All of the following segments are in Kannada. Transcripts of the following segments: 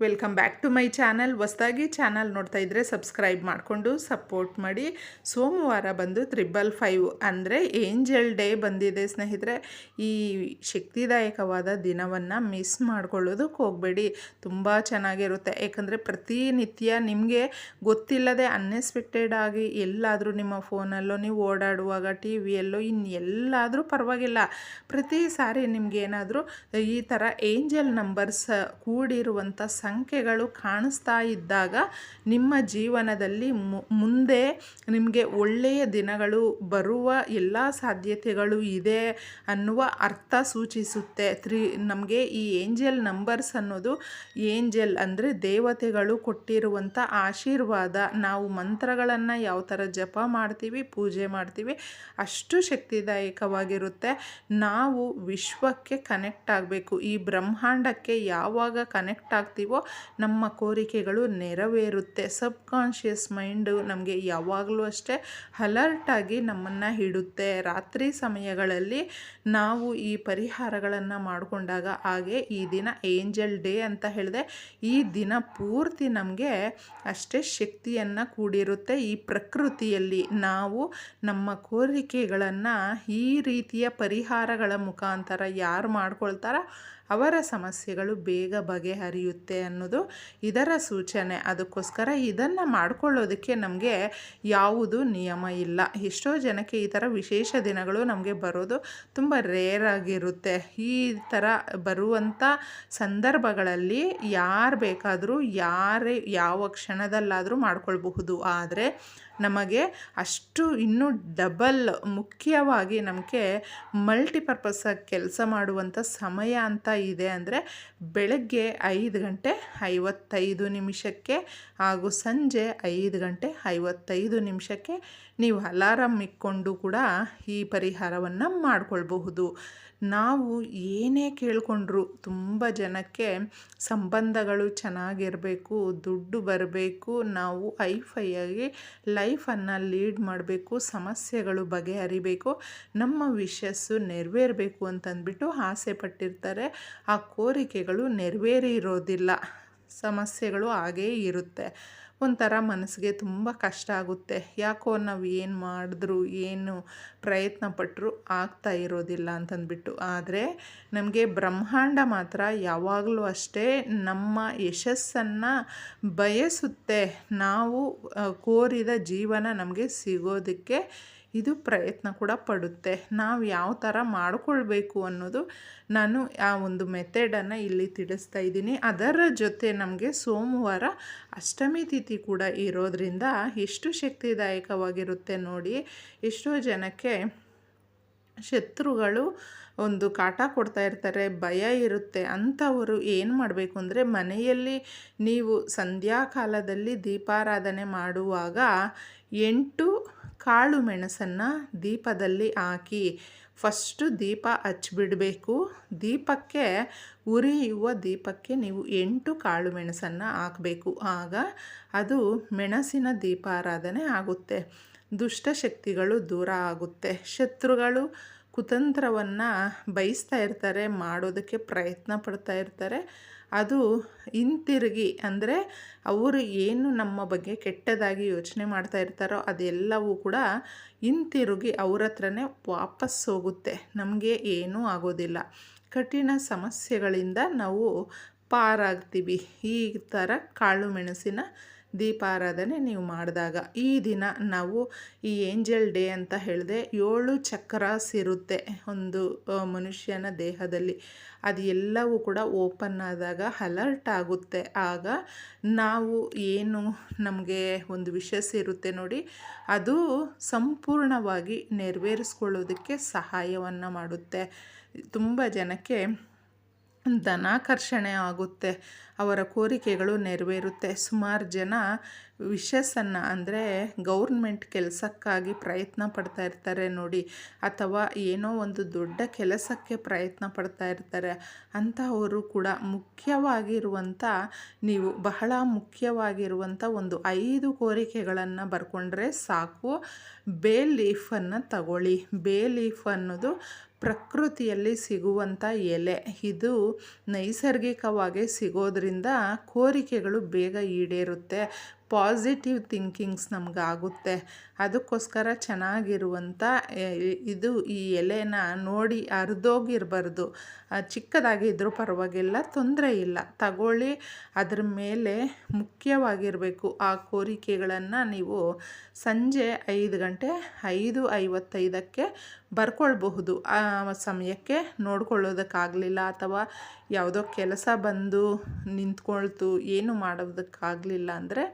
Welcome back to my channel ಹೊಸದಾಗಿ ಚಾನಲ್ ನೋಡ್ತಾ ಇದ್ದರೆ ಸಬ್ಸ್ಕ್ರೈಬ್ ಮಾಡಿಕೊಂಡು ಸಪೋರ್ಟ್ ಮಾಡಿ. ಸೋಮವಾರ ಬಂದು ತ್ರಿಬಲ್ ಫೈವ್ ಅಂದರೆ ಏಂಜಲ್ ಡೇ ಬಂದಿದೆ ಸ್ನೇಹಿತರೆ. ಈ ಶಕ್ತಿದಾಯಕವಾದ ದಿನವನ್ನು ಮಿಸ್ ಮಾಡ್ಕೊಳ್ಳೋದಕ್ಕೆ ಹೋಗಬೇಡಿ. ತುಂಬ ಚೆನ್ನಾಗಿರುತ್ತೆ. ಯಾಕಂದರೆ ಪ್ರತಿನಿತ್ಯ ನಿಮಗೆ ಗೊತ್ತಿಲ್ಲದೆ ಅನ್ಎಕ್ಸ್ಪೆಕ್ಟೆಡ್ ಆಗಿ ಎಲ್ಲಾದರೂ ನಿಮ್ಮ ಫೋನಲ್ಲೋ ನೀವು ಓಡಾಡುವಾಗ ಟಿ ವಿಯಲ್ಲೋ ಇನ್ನು ಎಲ್ಲಾದರೂ ಪರವಾಗಿಲ್ಲ. ಪ್ರತಿ ಸಾರಿ ನಿಮಗೇನಾದರೂ ಈ ಥರ ಏಂಜಲ್ ನಂಬರ್ಸ್ ಕೂಡಿರುವಂಥ ಸಂಖ್ಯೆಗಳು ಕಾಣಿಸ್ತಾ ಇದ್ದಾಗ ನಿಮ್ಮ ಜೀವನದಲ್ಲಿ ಮುಂದೆ ನಿಮಗೆ ಒಳ್ಳೆಯ ದಿನಗಳು ಬರುವ ಎಲ್ಲ ಸಾಧ್ಯತೆಗಳು ಇದೆ ಅನ್ನುವ ಅರ್ಥ ಸೂಚಿಸುತ್ತೆ. ತ್ರಿ, ನಮಗೆ ಈ ಏಂಜಲ್ ನಂಬರ್ಸ್ ಅನ್ನೋದು ಏಂಜಲ್ ಅಂದರೆ ದೇವತೆಗಳು ಕೊಟ್ಟಿರುವಂಥ ಆಶೀರ್ವಾದ. ನಾವು ಮಂತ್ರಗಳನ್ನು ಯಾವ ಥರ ಜಪ ಮಾಡ್ತೀವಿ, ಪೂಜೆ ಮಾಡ್ತೀವಿ ಅಷ್ಟು ಶಕ್ತಿದಾಯಕವಾಗಿರುತ್ತೆ. ನಾವು ವಿಶ್ವಕ್ಕೆ ಕನೆಕ್ಟ್ ಆಗಬೇಕು. ಈ ಬ್ರಹ್ಮಾಂಡಕ್ಕೆ ಯಾವಾಗ ಕನೆಕ್ಟ್ ಆಗ್ತೀವೋ ನಮ್ಮ ಕೋರಿಕೆಗಳು ನೆರವೇರುತ್ತೆ. ಸಬ್ ಕಾನ್ಷಿಯಸ್ ಮೈಂಡು ನಮಗೆ ಯಾವಾಗಲೂ ಅಷ್ಟೇ ಅಲರ್ಟಾಗಿ ನಮ್ಮನ್ನು ಇಡುತ್ತೆ ರಾತ್ರಿ ಸಮಯಗಳಲ್ಲಿ ನಾವು ಈ ಪರಿಹಾರಗಳನ್ನು ಮಾಡಿಕೊಂಡಾಗ, ಹಾಗೆ ಈ ದಿನ ಏಂಜಲ್ ಡೇ ಅಂತ ಹೇಳಿದೆ, ಈ ದಿನ ಪೂರ್ತಿ ನಮಗೆ ಅಷ್ಟೇ ಶಕ್ತಿಯನ್ನು ಕೂಡಿರುತ್ತೆ. ಈ ಪ್ರಕೃತಿಯಲ್ಲಿ ನಾವು ನಮ್ಮ ಕೋರಿಕೆಗಳನ್ನು ಈ ರೀತಿಯ ಪರಿಹಾರಗಳ ಮುಖಾಂತರ ಯಾರು ಮಾಡ್ಕೊಳ್ತಾರ? ಅವರ ಸಮಸ್ಯೆಗಳು ಬೇಗ ಬಗೆಹರಿಯುತ್ತೆ ಅನ್ನೋದು ಇದರ ಸೂಚನೆ. ಅದಕ್ಕೋಸ್ಕರ ಇದನ್ನು ಮಾಡ್ಕೊಳ್ಳೋದಕ್ಕೆ ನಮಗೆ ಯಾವುದು ನಿಯಮ ಇಲ್ಲ. ಎಷ್ಟೋ ಜನಕ್ಕೆ ಈ ಥರ ವಿಶೇಷ ದಿನಗಳು ನಮಗೆ ಬರೋದು ತುಂಬ ರೇರ್ ಆಗಿರುತ್ತೆ. ಈ ಥರ ಬರುವಂಥ ಸಂದರ್ಭಗಳಲ್ಲಿ ಯಾರು ಬೇಕಾದರೂ ಯಾರೇ ಯಾವ ಕ್ಷಣದಲ್ಲಾದರೂ ಮಾಡ್ಕೊಳ್ಬಹುದು. ಆದರೆ ನಮಗೆ ಅಷ್ಟು ಇನ್ನೂ ಡಬಲ್ ಮುಖ್ಯವಾಗಿ ನಮಗೆ ಮಲ್ಟಿಪರ್ಪಸ್ಸಾಗಿ ಕೆಲಸ ಮಾಡುವಂಥ ಸಮಯ ಅಂತ ಇದೆ ಅಂದರೆ ಬೆಳಗ್ಗೆ ಐದು ಗಂಟೆ ಐವತ್ತೈದು ನಿಮಿಷಕ್ಕೆ ಹಾಗೂ ಸಂಜೆ ಐದು ಗಂಟೆ ಐವತ್ತೈದು ನಿಮಿಷಕ್ಕೆ ನೀವು ಅಲಾರಮ್ ಇಕ್ಕೊಂಡು ಕೂಡ ಈ ಪರಿಹಾರವನ್ನು ಮಾಡಿಕೊಳ್ಬಹುದು. ನಾವು ಏನೇ ಕೇಳಿಕೊಂಡ್ರು ತುಂಬ ಜನಕ್ಕೆ ಸಂಬಂಧಗಳು ಚೆನ್ನಾಗಿರಬೇಕು, ದುಡ್ಡು ಬರಬೇಕು, ನಾವು ಐಫೈಯಾಗಿ ಲೈಫನ್ನು ಲೀಡ್ ಮಾಡಬೇಕು, ಸಮಸ್ಯೆಗಳು ಬಗೆಹರಿಬೇಕು, ನಮ್ಮ ವಿಶಸ್ಸು ನೆರವೇರಬೇಕು ಅಂತಂದ್ಬಿಟ್ಟು ಆಸೆ ಪಟ್ಟಿರ್ತಾರೆ. ಆ ಕೋರಿಕೆಗಳು ನೆರವೇರಿರೋದಿಲ್ಲ. ಸಮಸ್ಯೆಗಳು ಹಾಗೇ ಇರುತ್ತೆ. ಒಂಥರ ಮನಸ್ಸಿಗೆ ತುಂಬ ಕಷ್ಟ ಆಗುತ್ತೆ. ಯಾಕೋ ನಾವು ಏನು ಮಾಡಿದ್ರು, ಏನು ಪ್ರಯತ್ನ ಪಟ್ಟರು ಆಗ್ತಾ ಇರೋದಿಲ್ಲ ಅಂತಂದ್ಬಿಟ್ಟು. ಆದರೆ ನಮಗೆ ಬ್ರಹ್ಮಾಂಡ ಮಾತ್ರ ಯಾವಾಗಲೂ ಅಷ್ಟೇ ನಮ್ಮ ಯಶಸ್ಸನ್ನು ಬಯಸುತ್ತೆ. ನಾವು ಕೋರಿದ ಜೀವನ ನಮಗೆ ಸಿಗೋದಕ್ಕೆ ಇದು ಪ್ರಯತ್ನ ಕೂಡ ಪಡುತ್ತೆ. ನಾವು ಯಾವ ಥರ ಮಾಡಿಕೊಳ್ಬೇಕು ಅನ್ನೋದು ನಾನು ಆ ಒಂದು ಮೆಥಡನ್ನು ಇಲ್ಲಿ ತಿಳಿಸ್ತಾ ಇದ್ದೀನಿ. ಅದರ ಜೊತೆ ನಮಗೆ ಸೋಮವಾರ ಅಷ್ಟಮಿ ತಿಥಿ ಕೂಡ ಇರೋದರಿಂದ ಎಷ್ಟು ಶಕ್ತಿದಾಯಕವಾಗಿರುತ್ತೆ ನೋಡಿ, ಎಷ್ಟೋ ಜನಕ್ಕೆ ಶತ್ರುಗಳು ಒಂದು ಕಾಟ ಕೊಡ್ತಾ ಇರ್ತಾರೆ, ಭಯ ಇರುತ್ತೆ. ಅಂಥವರು ಏನು ಮಾಡಬೇಕು ಅಂದರೆ ಮನೆಯಲ್ಲಿ ನೀವು ಸಂಧ್ಯಾಕಾಲದಲ್ಲಿ ದೀಪಾರಾಧನೆ ಮಾಡುವಾಗ ಎಂಟು ಕಾಳು ಮೆಣಸನ್ನು ದೀಪದಲ್ಲಿ ಹಾಕಿ. ಫಸ್ಟು ದೀಪ ಹಚ್ಚಿಬಿಡಬೇಕು ದೀಪಕ್ಕೆ ಉರಿಯುವ ದೀಪಕ್ಕೆ ನೀವು ಎಂಟು ಕಾಳು ಮೆಣಸನ್ನು ಹಾಕಬೇಕು. ಆಗ ಅದು ಮೆಣಸಿನ ದೀಪಾರಾಧನೆ ಆಗುತ್ತೆ. ದುಷ್ಟಶಕ್ತಿಗಳು ದೂರ ಆಗುತ್ತೆ. ಶತ್ರುಗಳು ಕುತಂತ್ರವನ್ನು ಬಯಸ್ತಾ ಇರ್ತಾರೆ, ಮಾಡೋದಕ್ಕೆ ಪ್ರಯತ್ನ ಪಡ್ತಾ ಇರ್ತಾರೆ. ಅದು ಹಿಂತಿರುಗಿ ಅಂದರೆ ಅವರು ಏನು ನಮ್ಮ ಬಗ್ಗೆ ಕೆಟ್ಟದಾಗಿ ಯೋಚನೆ ಮಾಡ್ತಾ ಇರ್ತಾರೋ ಅದೆಲ್ಲವೂ ಕೂಡ ಹಿಂತಿರುಗಿ ಅವ್ರ ಹತ್ರನೇ ವಾಪಸ್ ಹೋಗುತ್ತೆ. ನಮಗೆ ಏನೂ ಆಗೋದಿಲ್ಲ. ಕಠಿಣ ಸಮಸ್ಯೆಗಳಿಂದ ನಾವು ಪಾರಾಗ್ತೀವಿ. ಈ ಥರ ಕಾಳು ಮೆಣಸಿನ ದೀಪಾರಾಧನೆ ನೀವು ಮಾಡಿದಾಗ ಈ ದಿನ ನಾವು ಈ ಏಂಜಲ್ ಡೇ ಅಂತ ಹೇಳಿದೆ ಏಳು ಚಕ್ರಾಸ್ ಇರುತ್ತೆ ಒಂದು ಮನುಷ್ಯನ ದೇಹದಲ್ಲಿ. ಅದು ಎಲ್ಲವೂ ಕೂಡ ಓಪನ್ ಆದಾಗ ಅಲರ್ಟ್ ಆಗುತ್ತೆ. ಆಗ ನಾವು ಏನು ನಮಗೆ ಒಂದು ವಿಷಸ್ ಇರುತ್ತೆ ನೋಡಿ, ಅದು ಸಂಪೂರ್ಣವಾಗಿ ನೆರವೇರಿಸ್ಕೊಳ್ಳೋದಕ್ಕೆ ಸಹಾಯವನ್ನು ಮಾಡುತ್ತೆ. ತುಂಬ ಜನಕ್ಕೆ ಧನಾಕರ್ಷಣೆ ಆಗುತ್ತೆ. ಅವರ ಕೋರಿಕೆಗಳು ನೆರವೇರುತ್ತೆ. ಸುಮಾರು ಜನ ವಿಷಸನ್ನು ಅಂದರೆ ಗೌರ್ಮೆಂಟ್ ಕೆಲಸಕ್ಕಾಗಿ ಪ್ರಯತ್ನ ಪಡ್ತಾ ಇರ್ತಾರೆ ನೋಡಿ. ಅಥವಾ ಏನೋ ಒಂದು ದೊಡ್ಡ ಕೆಲಸಕ್ಕೆ ಪ್ರಯತ್ನ ಪಡ್ತಾ ಇರ್ತಾರೆ. ಅಂಥವರು ಕೂಡ ಮುಖ್ಯವಾಗಿರುವಂಥ ನೀವು ಬಹಳ ಮುಖ್ಯವಾಗಿರುವಂಥ ಒಂದು ಐದು ಕೋರಿಕೆಗಳನ್ನು ಬರ್ಕೊಂಡ್ರೆ ಸಾಕು. ಬೇ ಲೀಫನ್ನು ತಗೊಳ್ಳಿ. ಬೇ ಲೀಫ್ ಅನ್ನೋದು ಪ್ರಕೃತಿಯಲ್ಲಿ ಸಿಗುವಂಥ ಎಲೆ. ಇದು ನೈಸರ್ಗಿಕವಾಗಿ ಸಿಗೋದರಿಂದ ಕೋರಿಕೆಗಳು ಬೇಗ ಈಡೇರುತ್ತೆ. ಪಾಸಿಟಿವ್ ಥಿಂಕಿಂಗ್ಸ್ ನಮಗಾಗುತ್ತೆ. ಅದಕ್ಕೋಸ್ಕರ ಚೆನ್ನಾಗಿರುವಂಥ ಇದು ಈ ಎಲೆನ ನೋಡಿ ಅರ್ಧೋಗಿರಬಾರ್ದು ಚಿಕ್ಕದಾಗಿದ್ದರೂ ಪರವಾಗಿಲ್ಲ, ತೊಂದರೆ ಇಲ್ಲ. ತಗೊಳ್ಳಿ, ಅದ್ರ ಮೇಲೆ ಮುಖ್ಯವಾಗಿರಬೇಕು. ಆ ಕೋರಿಕೆಗಳನ್ನು ನೀವು ಸಂಜೆ ಐದು ಗಂಟೆ, ಐದು ಐವತ್ತೈದಕ್ಕೆ ಬರ್ಕೊಳ್ಬಹುದು. ಆ ಸಮಯಕ್ಕೆ ನೋಡ್ಕೊಳ್ಳೋದಕ್ಕಾಗಲಿಲ್ಲ ಅಥವಾ ಯಾವುದೋ ಕೆಲಸ ಬಂದು ನಿಂತ್ಕೊಳ್ತು, ಏನು ಮಾಡೋದಕ್ಕಾಗಲಿಲ್ಲ ಅಂದರೆ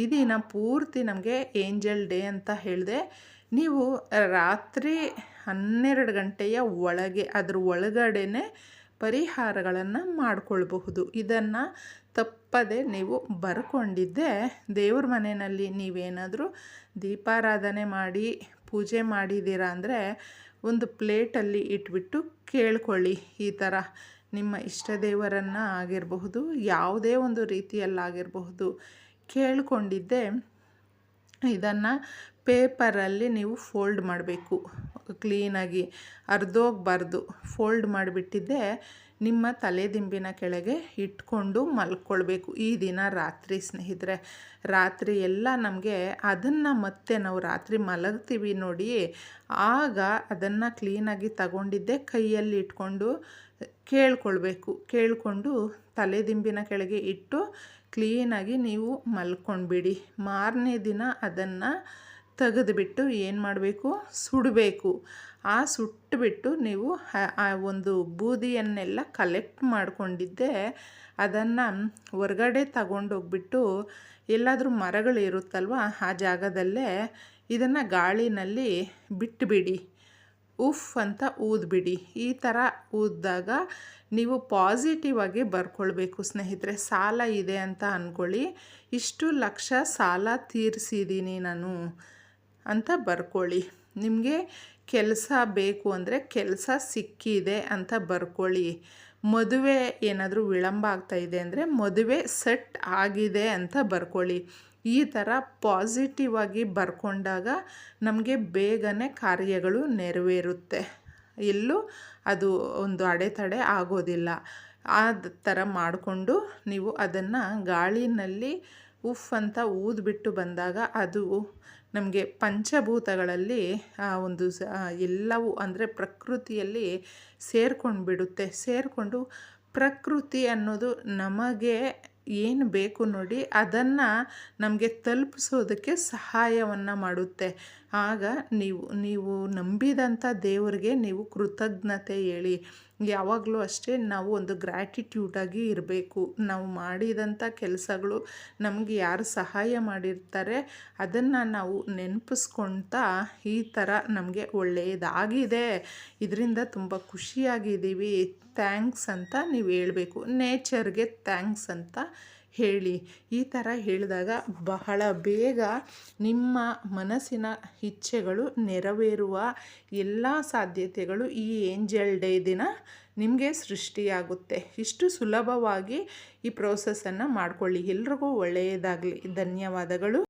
ಈ ದಿನ ಪೂರ್ತಿ ನಮಗೆ ಏಂಜಲ್ ಡೇ ಅಂತ ಹೇಳಿದೆ. ನೀವು ರಾತ್ರಿ ಹನ್ನೆರಡು ಗಂಟೆಯ ಒಳಗೆ, ಅದ್ರ ಒಳಗಡೆನೆ ಪರಿಹಾರಗಳನ್ನು ಮಾಡಿಕೊಳ್ಬಹುದು. ಇದನ್ನು ತಪ್ಪದೆ ನೀವು ಬರ್ಕೊಂಡಿದ್ದೆ ದೇವ್ರ ಮನೆಯಲ್ಲಿ ನೀವೇನಾದರೂ ದೀಪಾರಾಧನೆ ಮಾಡಿ, ಪೂಜೆ ಮಾಡಿದ್ದೀರಾ ಅಂದರೆ ಒಂದು ಪ್ಲೇಟಲ್ಲಿ ಇಟ್ಬಿಟ್ಟು ಕೇಳ್ಕೊಳ್ಳಿ. ಈ ಥರ ನಿಮ್ಮ ಇಷ್ಟ ದೇವರನ್ನು ಆಗಿರಬಹುದು, ಯಾವುದೇ ಒಂದು ರೀತಿಯಲ್ಲಾಗಿರಬಹುದು. ಕೇಳ್ಕೊಂಡಿದ್ದೆ, ಇದನ್ನು ಪೇಪರಲ್ಲಿ ನೀವು ಫೋಲ್ಡ್ ಮಾಡಬೇಕು. ಕ್ಲೀನಾಗಿ ಅರ್ಧೋಗ್ಬಾರ್ದು ಫೋಲ್ಡ್ ಮಾಡಿಬಿಟ್ಟಿದ್ದೆ, ನಿಮ್ಮ ತಲೆದಿಂಬಿನ ಕೆಳಗೆ ಇಟ್ಕೊಂಡು ಮಲ್ಕೊಳ್ಬೇಕು. ಈ ದಿನ ರಾತ್ರಿ ಸ್ನೇಹಿತರೆ, ರಾತ್ರಿ ಎಲ್ಲ ನಮಗೆ ಅದನ್ನು ಮತ್ತೆ ನಾವು ರಾತ್ರಿ ಮಲಗ್ತೀವಿ ನೋಡಿ ಆಗ ಅದನ್ನು ಕ್ಲೀನಾಗಿ ತಗೊಂಡಿದ್ದೆ, ಕೈಯಲ್ಲಿ ಇಟ್ಕೊಂಡು ಕೇಳ್ಕೊಳ್ಬೇಕು. ಕೇಳಿಕೊಂಡು ತಲೆದಿಂಬಿನ ಕೆಳಗೆ ಇಟ್ಟು ಕ್ಲೀನಾಗಿ ನೀವು ಮಲ್ಕೊಂಡ್ಬಿಡಿ. ಮಾರನೇ ದಿನ ಅದನ್ನು ತೆಗೆದುಬಿಟ್ಟು ಏನು ಮಾಡಬೇಕು? ಸುಡಬೇಕು. ಆ ಸುಟ್ಟುಬಿಟ್ಟು ನೀವು ಆ- ಒಂದು ಬೂದಿಯನ್ನೆಲ್ಲ ಕಲೆಕ್ಟ್ ಮಾಡಿಕೊಂಡಿದ್ದೆ, ಅದನ್ನು ಹೊರಗಡೆ ತಗೊಂಡೋಗ್ಬಿಟ್ಟು ಎಲ್ಲಾದರೂ ಮರಗಳಿರುತ್ತಲ್ವ, ಆ ಜಾಗದಲ್ಲೇ ಇದನ್ನು ಗಾಳಿನಲ್ಲಿ ಬಿಟ್ಟುಬಿಡಿ ಉಫ್ ಅಂತ ಊದ್ಬಿಡಿ. ಈ ಥರ ಊದಿದಾಗ ನೀವು ಪಾಸಿಟಿವ್ ಆಗಿ ಬರ್ಕೊಳ್ಬೇಕು ಸ್ನೇಹಿತರೆ. ಸಾಲ ಇದೆ ಅಂತ ಅಂದ್ಕೊಳ್ಳಿ ಇಷ್ಟು ಲಕ್ಷ ಸಾಲ ತೀರಿಸಿದ್ದೀನಿ ನಾನು ಅಂತ ಬರ್ಕೊಳ್ಳಿ. ನಿಮಗೆ ಕೆಲಸ ಬೇಕು ಅಂದರೆ ಕೆಲಸ ಸಿಕ್ಕಿದೆ ಅಂತ ಬರ್ಕೊಳ್ಳಿ. ಮದುವೆ ಏನಾದರೂ ವಿಳಂಬ ಆಗ್ತಾಯಿದೆ ಅಂದರೆ ಮದುವೆ ಸೆಟ್ ಆಗಿದೆ ಅಂತ ಬರ್ಕೊಳ್ಳಿ. ಈ ಥರ ಪಾಸಿಟಿವ್ ಆಗಿ ಬರ್ಕೊಂಡಾಗ ನಮಗೆ ಬೇಗನೆ ಕಾರ್ಯಗಳು ನೆರವೇರುತ್ತೆ. ಎಲ್ಲೂ ಅದು ಒಂದು ಅಡೆತಡೆ ಆಗೋದಿಲ್ಲ. ಆ ಥರ ಮಾಡಿಕೊಂಡು ನೀವು ಅದನ್ನು ಗಾಳಿನಲ್ಲಿ ಉಫ್ ಅಂತ ಊದ್ಬಿಟ್ಟು ಬಂದಾಗ ಅದು ನಮಗೆ ಪಂಚಭೂತಗಳಲ್ಲಿ, ಆ, ಒಂದು ಎಲ್ಲವೂ ಅಂದರೆ ಪ್ರಕೃತಿಯಲ್ಲಿ ಸೇರ್ಕೊಂಡು ಬಿಡುತ್ತೆ ಸೇರಿಕೊಂಡು ಪ್ರಕೃತಿ ಅನ್ನೋದು ನಮಗೆ ಏನು ಬೇಕು ನೋಡಿ ಅದನ್ನು ನಮಗೆ ತಲುಪಿಸೋದಕ್ಕೆ ಸಹಾಯವನ್ನು ಮಾಡುತ್ತೆ. ಆಗ ನೀವು ನೀವು ನಂಬಿದಂಥ ದೇವರಿಗೆ ನೀವು ಕೃತಜ್ಞತೆ ಹೇಳಿ. ಯಾವಾಗಲೂ ಅಷ್ಟೇ ನಾವು ಒಂದು ಗ್ರ್ಯಾಟಿಟ್ಯೂಡಾಗಿ ಇರಬೇಕು. ನಾವು ಮಾಡಿದಂಥ ಕೆಲಸಗಳು ನಮಗೆ ಯಾರು ಸಹಾಯ ಮಾಡಿರ್ತಾರೆ, ಅದನ್ನು ನಾವು ನೆನಪಿಸ್ಕೊಳ್ತಾ ಈ ಥರ ನಮಗೆ ಒಳ್ಳೆಯದಾಗಿದೆ ಇದರಿಂದ ತುಂಬ ಖುಷಿಯಾಗಿದ್ದೀವಿ. ಥ್ಯಾಂಕ್ಸ್ ಅಂತ ನೀವು ಹೇಳಬೇಕು. ನೇಚರ್ಗೆ ಥ್ಯಾಂಕ್ಸ್ ಅಂತ ಹೇಳಿ. ಈ ಥರ ಹೇಳಿದಾಗ ಬಹಳ ಬೇಗ ನಿಮ್ಮ ಮನಸ್ಸಿನ ಇಚ್ಛೆಗಳು ನೆರವೇರುವ ಎಲ್ಲ ಸಾಧ್ಯತೆಗಳು ಈ ಏಂಜಲ್ ಡೇ ದಿನ ನಿಮಗೆ ಸೃಷ್ಟಿಯಾಗುತ್ತೆ. ಇಷ್ಟು ಸುಲಭವಾಗಿ ಈ ಪ್ರೋಸೆಸ್ಸನ್ನು ಮಾಡಿಕೊಳ್ಳಿ. ಎಲ್ರಿಗೂ ಒಳ್ಳೆಯದಾಗಲಿ. ಧನ್ಯವಾದಗಳು.